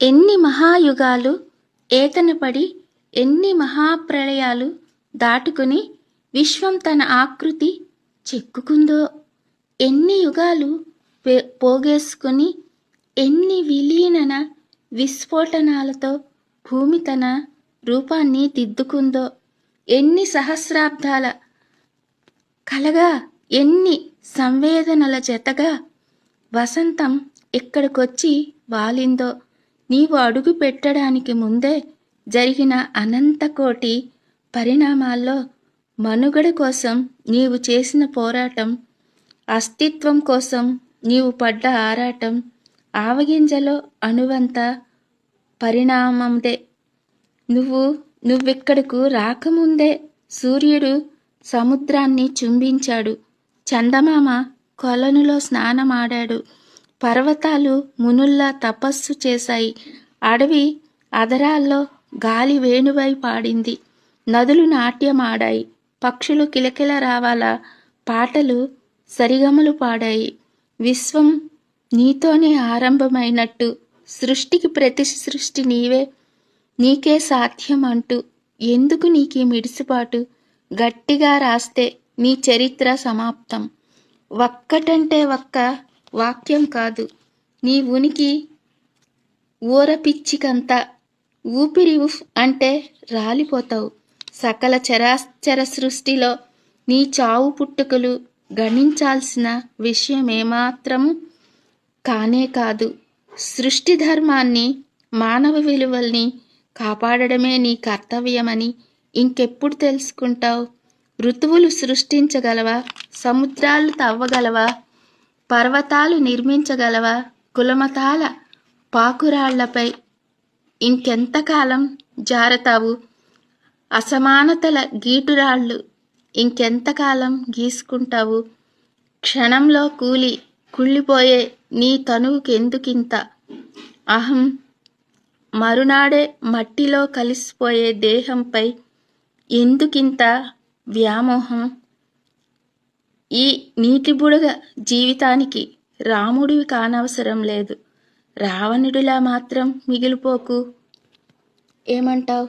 ఎన్ని మహాయుగాలు ఏతనపడి ఎన్ని మహాప్రళయాలు దాటుకుని విశ్వం తన ఆకృతి చెక్కుకుందో ఎన్ని యుగాలు పోగేసుకుని ఎన్ని విలీనన విస్ఫోటనాలతో భూమి తన రూపాన్ని దిద్దుకుందో ఎన్ని సహస్రాబ్దాల కలగా ఎన్ని సంవేదనల జతగా వసంతం ఇక్కడికొచ్చి వాలిందో నీవు అడుగు పెట్టడానికి ముందే జరిగిన అనంతకోటి పరిణామాల్లో మనుగడ కోసం నీవు చేసిన పోరాటం అస్తిత్వం కోసం నీవు పడ్డ ఆరాటం ఆవగింజలో అణువంత పరిణామందే. నువ్వు నువ్విక్కడకు రాకముందే సూర్యుడు సముద్రాన్ని చుంబించాడు. చందమామ కొలనులో స్నానమాడాడు. పర్వతాలు మునుల్లా తపస్సు చేశాయి. అడవి అదరాల్లో గాలి వేణువై పాడింది. నదులు నాట్యమాడాయి. పక్షులు కిలకిల రావాల. పాటలు సరిగమలు పాడాయి. విశ్వం నీతోనే ఆరంభమైనట్టు. సృష్టికి ప్రతి సృష్టి నీవే. నీకే సాధ్యం అంటూ ఎందుకు నీకీ మిడిసిపాటు? గట్టిగా రాస్తే నీ చరిత్ర సమాప్తం. ఒక్కటంటే ఒక్క వాక్యం కాదు. నీ ఉనికి ఊరపిచ్చికంత ఊపిరి ఉఫ్ అంటే రాలిపోతావు. సకల చరాచర సృష్టిలో నీ చావు పుట్టుకలు గణించాల్సిన విషయం ఏమాత్రము కానే కాదు. సృష్టి ధర్మాన్ని మానవ విలువల్ని కాపాడడమే నీ కర్తవ్యమని ఇంకెప్పుడు తెలుసుకుంటావు? ఋతువులు సృష్టించగలవా? సముద్రాలు తవ్వగలవా? పర్వతాలు నిర్మించగలవా? కులమతాల పాకురాళ్ళపై ఇంకెంతకాలం జారతావు? అసమానతల గీటురాళ్ళు ఇంకెంతకాలం గీసుకుంటావు? క్షణంలో కూలి కుళ్ళిపోయే నీ తనువుకెందుకింత? అహం మరునాడే మట్టిలో కలిసిపోయే దేహంపై ఎందుకింత వ్యామోహం? ఈ నీటి బుడగ జీవితానికి రాముడివి కానవసరం లేదు. రావణుడిలా మాత్రం మిగిలిపోకు. ఏమంటావ్?